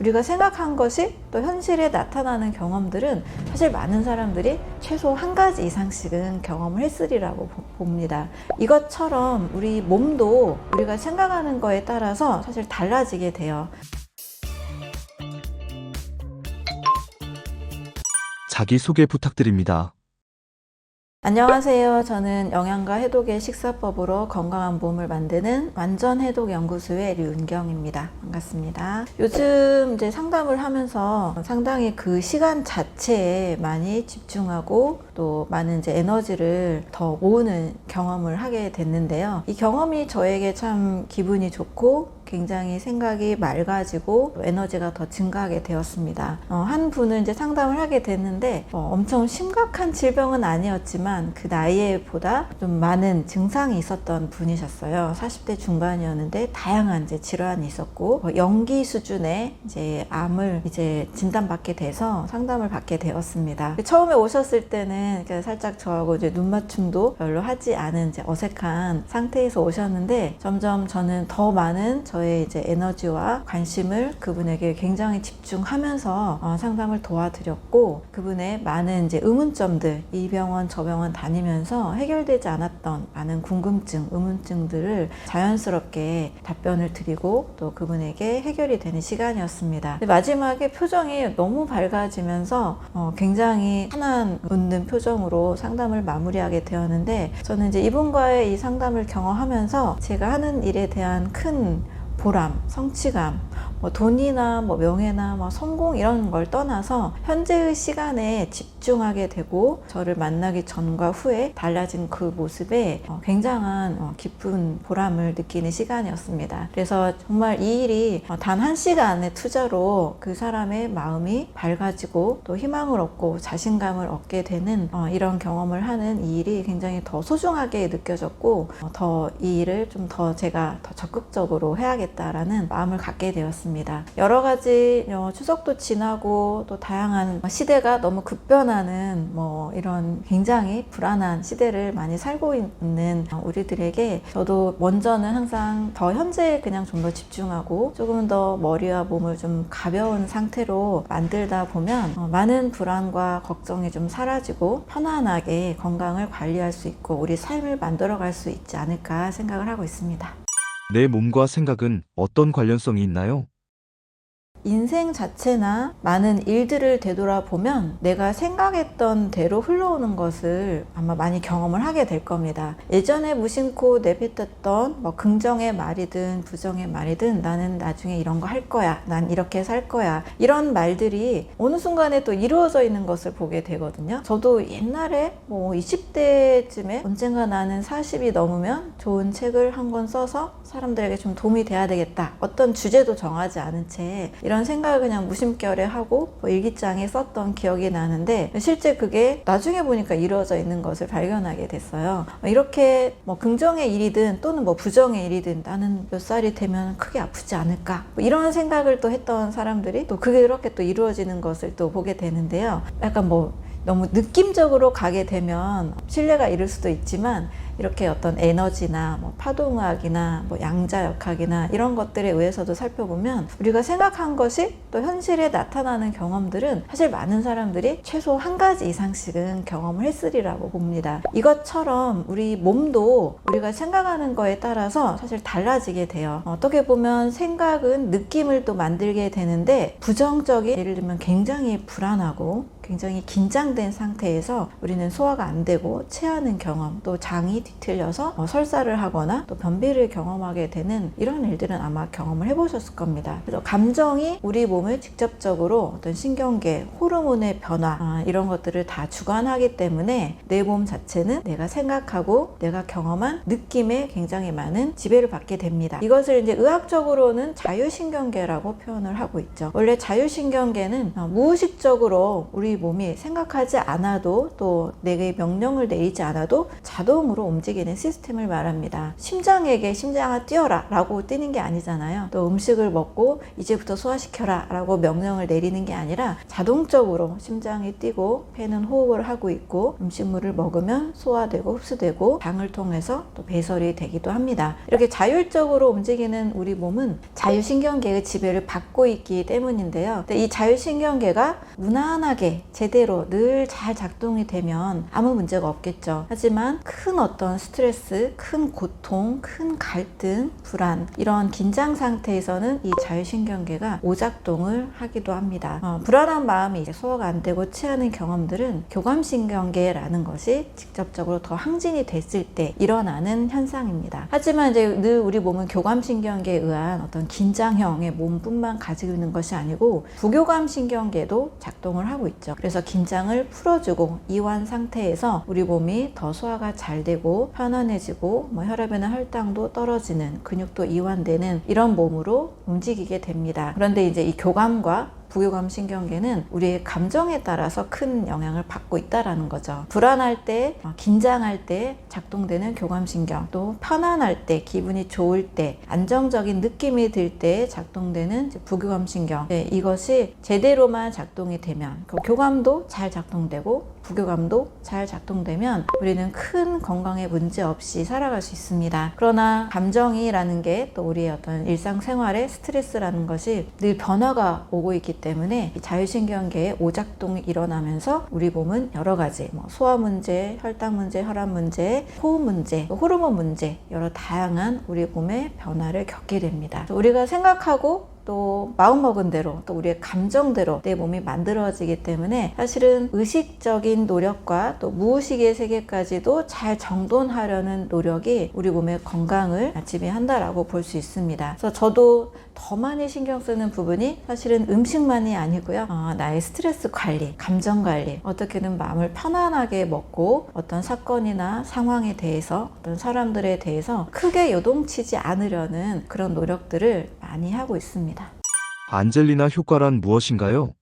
우리가 생각한 것이 또 현실에 나타나는 경험들은 사실 많은 사람들이 최소 한 가지 이상씩은 경험을 했으리라고 보- 봅니다. 이것처럼 우리 몸도 우리가 생각하는 거에 따라서 사실 달라지게 돼요. 자기소개 부탁드립니다. 안녕하세요. 저는 영양가 해독의 식사법으로 건강한 몸을 만드는 완전 해독 연구소의 류은경입니다. 반갑습니다. 요즘 이제 상담을 하면서 상당히 그 시간 자체에 많이 집중하고 또 많은 이제 에너지를 더 모으는 경험을 하게 됐는데요. 이 경험이 저에게 참 기분이 좋고 굉장히 생각이 맑아지고 에너지가 더 증가하게 되었습니다. 어, 한 분은 이제 상담을 하게 됐는데 어, 엄청 심각한 질병은 아니었지만 그 나이에 보다 좀 많은 증상이 있었던 분이셨어요. 40대 중반이었는데 다양한 이제 질환이 있었고 어, 연기 수준의 이제 암을 이제 진단받게 돼서 상담을 받게 되었습니다. 처음에 오셨을 때는 살짝 저하고 이제 눈 맞춤도 별로 하지 않은 이제 어색한 상태에서 오셨는데 점점 저는 더 많은 저의 이제 에너지와 관심을 그분에게 굉장히 집중하면서 어, 상담을 도와드렸고 그분의 많은 이제 의문점들 이 병원 저 병원 다니면서 해결되지 않았던 많은 궁금증, 의문증들을 자연스럽게 답변을 드리고 또 그분에게 해결이 되는 시간이었습니다. 마지막에 표정이 너무 밝아지면서 어, 굉장히 환한 웃는 표정으로 상담을 마무리하게 되었는데 저는 이제 이분과의 이 상담을 경험하면서 제가 하는 일에 대한 큰 보람, 성취감, 뭐 돈이나 뭐 명예나 뭐 성공 이런 걸 떠나서 현재의 시간에 집중하게 되고 저를 만나기 전과 후에 달라진 그 모습에 어, 굉장한 어, 기쁜 보람을 느끼는 시간이었습니다. 그래서 정말 이 일이 어, 단한 시간의 투자로 그 사람의 마음이 밝아지고 또 희망을 얻고 자신감을 얻게 되는 어, 이런 경험을 하는 이 일이 굉장히 더 소중하게 느껴졌고 어, 더이 일을 좀 더 제가 더 적극적으로 해야겠다라는 마음을 갖게 되었습니다. 여러 가지 어, 추석도 지나고 또 다양한 시대가 너무 급변하는 뭐 이런 굉장히 불안한 시대를 많이 살고 있는 우리들에게 저도 먼저는 항상 더 현재에 그냥 좀 더 집중하고 조금 더 머리와 몸을 좀 가벼운 상태로 만들다 보면 어, 많은 불안과 걱정이 좀 사라지고 편안하게 건강을 관리할 수 있고 우리 삶을 만들어갈 수 있지 않을까 생각을 하고 있습니다. 내 몸과 생각은 어떤 관련성이 있나요? 인생 자체나 많은 일들을 되돌아보면 내가 생각했던 대로 흘러오는 것을 아마 많이 경험을 하게 될 겁니다. 예전에 무심코 내뱉었던 뭐 긍정의 말이든 부정의 말이든 나는 나중에 이런 거 할 거야. 난 이렇게 살 거야. 이런 말들이 어느 순간에 또 이루어져 있는 것을 보게 되거든요. 저도 옛날에 뭐 20대쯤에 언젠가 나는 40이 넘으면 좋은 책을 한 권 써서 사람들에게 좀 도움이 돼야 되겠다. 어떤 주제도 정하지 않은 채 이런 생각을 그냥 무심결에 하고 뭐 일기장에 썼던 기억이 나는데 실제 그게 나중에 보니까 이루어져 있는 것을 발견하게 됐어요. 이렇게 뭐 긍정의 일이든 또는 뭐 부정의 일이든 나는 몇 살이 되면 크게 아프지 않을까 뭐 이런 생각을 또 했던 사람들이 또 그게 이렇게 또 이루어지는 것을 또 보게 되는데요. 약간 뭐 너무 느낌적으로 가게 되면 신뢰가 이를 수도 있지만 이렇게 어떤 에너지나 뭐 파동학이나 뭐 양자역학이나 이런 것들에 의해서도 살펴보면 우리가 생각한 것이 또 현실에 나타나는 경험들은 사실 많은 사람들이 최소 한 가지 이상씩은 경험을 했으리라고 봅니다. 이것처럼 우리 몸도 우리가 생각하는 거에 따라서 사실 달라지게 돼요. 어떻게 보면 생각은 느낌을 또 만들게 되는데 부정적인 예를 들면 굉장히 불안하고 굉장히 긴장된 상태에서 우리는 소화가 안 되고 체하는 경험 또 장이 뒤틀려서 어, 설사를 하거나 또 변비를 경험하게 되는 이런 일들은 아마 경험을 해보셨을 겁니다. 그래서 감정이 우리 몸을 직접적으로 어떤 신경계, 호르몬의 변화 아, 이런 것들을 다 주관하기 때문에 내 몸 자체는 내가 생각하고 내가 경험한 느낌에 굉장히 많은 지배를 받게 됩니다. 이것을 이제 의학적으로는 자유신경계라고 표현을 하고 있죠. 원래 자유신경계는 어, 무의식적으로 우리 몸이 생각하지 않아도 또 내게 명령을 내리지 않아도 자동으로 움직이는 시스템을 말합니다. 심장에게 심장아 뛰어라 라고 뛰는 게 아니잖아요. 또 음식을 먹고 이제부터 소화시켜라 라고 명령을 내리는 게 아니라 자동적으로 심장이 뛰고 폐는 호흡을 하고 있고 음식물을 먹으면 소화되고 흡수되고 장을 통해서 또 배설이 되기도 합니다. 이렇게 자율적으로 움직이는 우리 몸은 자율신경계의 지배를 받고 있기 때문인데요. 이 자율신경계가 무난하게 제대로 늘 잘 작동이 되면 아무 문제가 없겠죠. 하지만 큰 어떤 스트레스, 큰 고통, 큰 갈등, 불안 이런 긴장 상태에서는 이 자율신경계가 오작동을 하기도 합니다. 어, 불안한 마음이 소화가 안 되고 취하는 경험들은 교감신경계라는 것이 직접적으로 더 항진이 됐을 때 일어나는 현상입니다. 하지만 이제 늘 우리 몸은 교감신경계에 의한 어떤 긴장형의 몸뿐만 가지고 있는 것이 아니고 부교감신경계도 작동을 하고 있죠. 그래서 긴장을 풀어주고 이완 상태에서 우리 몸이 더 소화가 잘 되고 편안해지고 뭐 혈압이나 혈당도 떨어지는 근육도 이완되는 이런 몸으로 움직이게 됩니다. 그런데 이제 이 교감과 부교감 신경계는 우리의 감정에 따라서 큰 영향을 받고 있다라는 거죠. 불안할 때, 어, 긴장할 때 작동되는 교감 신경, 또 편안할 때, 기분이 좋을 때, 안정적인 느낌이 들 때 작동되는 이제 부교감 신경. 네, 이것이 제대로만 작동이 되면 그 교감도 잘 작동되고 부교감도 잘 작동되면 우리는 큰 건강에 문제 없이 살아갈 수 있습니다. 그러나 감정이라는 게 또 우리의 어떤 일상생활의 스트레스라는 것이 늘 변화가 오고 있기 때문에 이 자율신경계의 오작동이 일어나면서 우리 몸은 여러 가지 뭐 소화 문제, 혈당 문제, 혈압 문제, 호흡 문제, 또 호르몬 문제 여러 다양한 우리 몸의 변화를 겪게 됩니다. 우리가 생각하고 또 마음먹은 대로 또 우리의 감정대로 내 몸이 만들어지기 때문에 사실은 의식적인 노력과 또 무의식의 세계까지도 잘 정돈하려는 노력이 우리 몸의 건강을 지배한다라고 볼 수 있습니다. 그래서 저도 더 많이 신경 쓰는 부분이 사실은 음식만이 아니고요. 어, 나의 스트레스 관리, 감정 관리, 어떻게든 마음을 편안하게 먹고 어떤 사건이나 상황에 대해서 어떤 사람들에 대해서 크게 요동치지 않으려는 그런 노력들을 많이 하고 있습니다. 안젤리나 효과란 무엇인가요?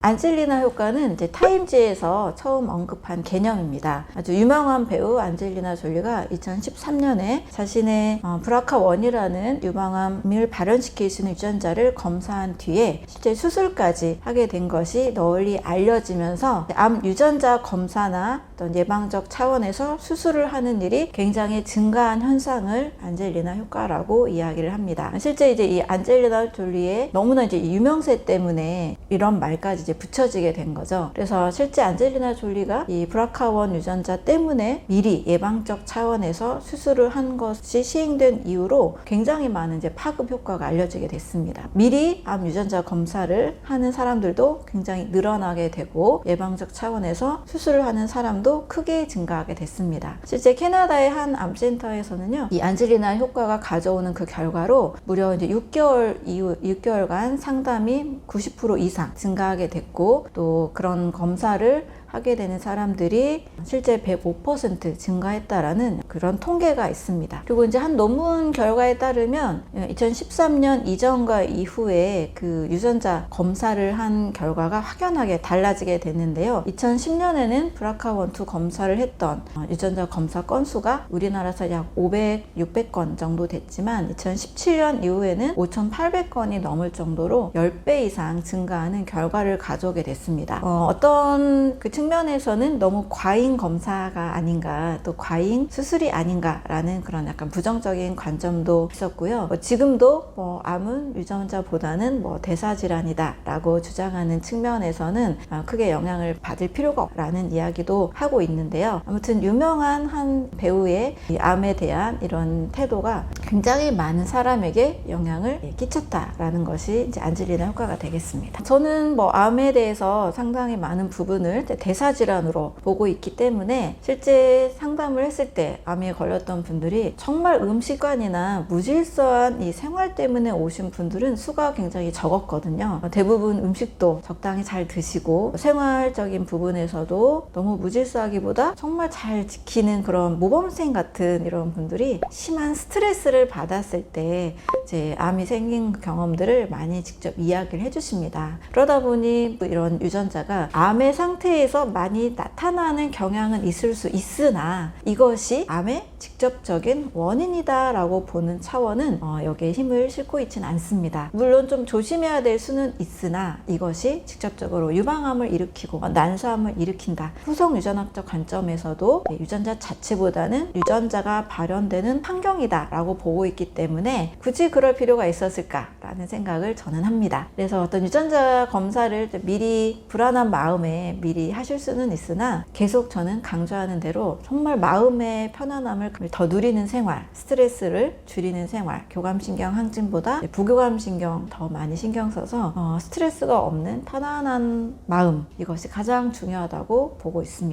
안젤리나 효과는 이제 타임지에서 처음 언급한 개념입니다. 아주 유명한 배우 안젤리나 졸리가 2013년에 자신의 어, 브라카1이라는 유방암을 발현시킬 수 있는 유전자를 검사한 뒤에 실제 수술까지 하게 된 것이 널리 알려지면서 암 유전자 검사나 어떤 예방적 차원에서 수술을 하는 일이 굉장히 증가한 현상을 안젤리나 효과라고 이야기를 합니다. 실제 이제 이 안젤리나 졸리의 너무나 이제 유명세 때문에 이런 말까지 이제 붙여지게 된 거죠. 그래서 실제 안젤리나 졸리가 이 브라카원 유전자 때문에 미리 예방적 차원에서 수술을 한 것이 시행된 이후로 굉장히 많은 이제 파급 효과가 알려지게 됐습니다. 미리 암 유전자 검사를 하는 사람들도 굉장히 늘어나게 되고 예방적 차원에서 수술을 하는 사람도 크게 증가하게 됐습니다. 실제 캐나다의 한 암센터에서는요, 이 안젤리나 효과가 가져오는 그 결과로 무려 이제 6개월 이후 6개월간 상담이 90% 이상 증가하게 됐고 또 그런 검사를 하게 되는 사람들이 실제 105% 증가했다라는 그런 통계가 있습니다. 그리고 이제 한 논문 결과에 따르면 2013년 이전과 이후에 그 유전자 검사를 한 결과가 확연하게 달라지게 됐는데요. 2010년에는 브라카1, 2 검사를 했던 유전자 검사 건수가 우리나라에서 약 500, 600건 정도 됐지만 2017년 이후에는 5,800건이 넘을 정도로 10배 이상 증가하는 결과를 가져오게 됐습니다. 어, 어떤 그 측면에서는 너무 과잉 검사가 아닌가 또 과잉 수술이 아닌가라는 그런 약간 부정적인 관점도 있었고요. 뭐 지금도 뭐 암은 유전자보다는 뭐 대사 질환이다라고 주장하는 측면에서는 어, 크게 영향을 받을 필요가 없라는 이야기도 하고 있는데요. 아무튼 유명한 한 배우의 이 암에 대한 이런 태도가 굉장히 많은 사람에게 영향을 예, 끼쳤다라는 것이 이제 안젤리나 효과가 되겠습니다. 저는 뭐 암에 대해서 상당히 많은 부분을 대사 질환으로 보고 있기 때문에 실제 상담을 했을 때 암에 걸렸던 분들이 정말 음식관이나 무질서한 이 생활 때문에 오신 분들은 수가 굉장히 적었거든요. 대부분 음식도 적당히 잘 드시고 생활적인 부분에서도 너무 무질서하기보다 정말 잘 지키는 그런 모범생 같은 이런 분들이 심한 스트레스를 받았을 때 이제 암이 생긴 경험들을 많이 직접 이야기를 해주십니다. 그러다 보니 뭐 이런 유전자가 암의 상태에서 많이 나타나는 경향은 있을 수 있으나 이것이 암의 직접적인 원인이다라고 보는 차원은 어, 여기에 힘을 싣고 있지는 않습니다. 물론 좀 조심해야 될 수는 있으나 이것이 직접적으로 유방암을 일으키고 어, 난소암을 일으킨다. 후성 유전학적 관점에서도 유전자 자체보다는 유전자가 발현되는 환경이다라고 보고 있기 때문에 굳이 그럴 필요가 있었을까라는 생각을 저는 합니다. 그래서 어떤 유전자 검사를 미리 불안한 마음에 미리 하실 수는 있으나 계속 저는 강조하는 대로 정말 마음의 편안함 을 더 누리는 생활, 스트레스를 줄이는 생활, 교감신경 항진보다 부교감신경 더 많이 신경 써서 어, 스트레스가 없는 편안한 마음 이것이 가장 중요하다고 보고 있습니다.